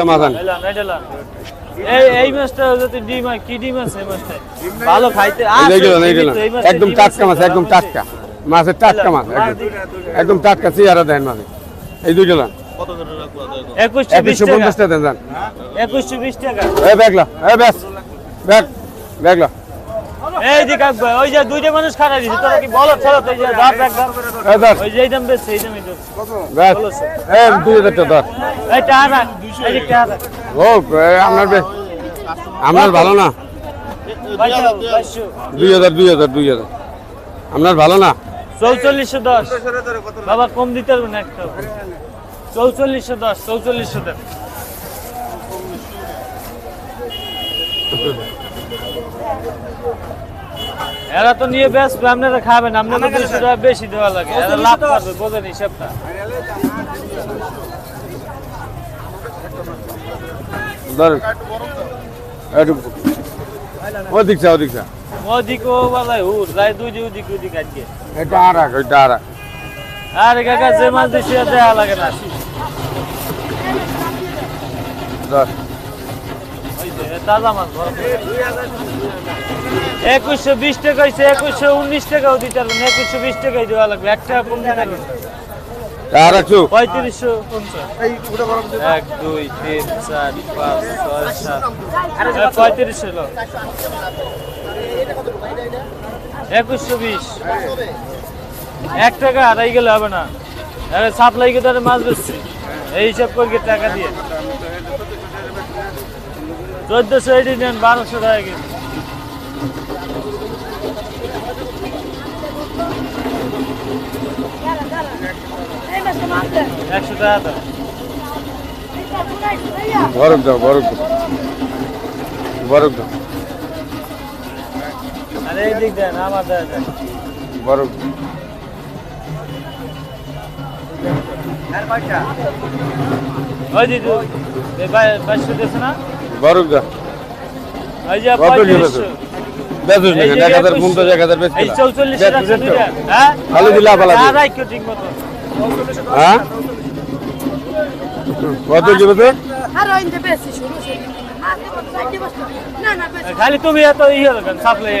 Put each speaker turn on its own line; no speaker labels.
এলাম। এই মাছটা যদি ডিম হয়, কি ডিম আছে এই মাছটা? ভালো খাইতে মাছটা
একদম টাটকা মাছ একদম টাটকা। মাছের টাটকা মাছ একদম টাটকা চেহারা দেন মাছ এই দুই গেলেন
একুশশো
পঞ্চাশ টাকা। দেন।
একুশশো বিশ টাকা।
এই ব্যাগলা এই ব্যাস। ব্যাগ ব্যাগলা।
এই যে কাক ভাই, ওই যে দুইটা মানুষ খারাপ দিছে তোরা কি বলো চলো তো এই যে।
এই ধর।
ওই যে এই দাম বেশি এই দামই
দুই হাজার টাকা ধর।
এই টাকা রাখ, এই যে টাকা রাখ।
ও আপনার বে- আপনার ভালো না। দুই হাজার দুই হাজার দুই হাজার। আপনার ভালো না?
চৌচল্লিশশো দশ। বাবা কম দিতে পারবেন একটা চৌচল্লিশশো দশ চৌচল্লিশশো দেন এরা তো নিয়ে ব্যস্ত আপনারা খাবেন আপনাদের দুশো টাকা বেশি দেওয়া লাগে। এরা লাভ করবে বোঝেন হিসাবটা।
আর
কাকা যে মাছ দিছি দেওয়া লাগে না
ধর
ওই যে, এ তাজা মাছ বড় করে। একুশশো বিশ টাকা হয়েছে একুশশো উনিশ টাকাও দিতে পারবেন একুশশো বিশ টাকাই দেওয়া লাগবে এক টাকা কম দিতে পারবেন
আর একটু
পঁয়ত্রিশশো এক দুই তিন চার পাঁচ ছয় সাত পঁয়ত্রিশশো একুশশো বিশ। এক টাকা আড়াই গেলে হবে না। সাপ্লাই কে তাহলে মাছ বেচছি এই হিসাব করে টাকা দিয়ে। চোদ্দশো এটি নেন বারোশো টাকা কেজি একশো টাকা দাও
বরফ দাও বরফ দাও বরফ দাও
আরে এই দিক দেন আমার দেয় দেন
বরফ দাও।
ওই দিদি বাইশশো দিয়েছে না?
বরফ দাও
ওই যে পঁয়ত্রিশশো
বেচুস না এক হাজার। পঞ্চাশ এক হাজার
চৌচল্লিশ হ্যাঁ?
খালি দিলা পালা
ঠিক মতো।
হ্যাঁ? কত
খালি তুমি এত ইয়ে সাপ্লাই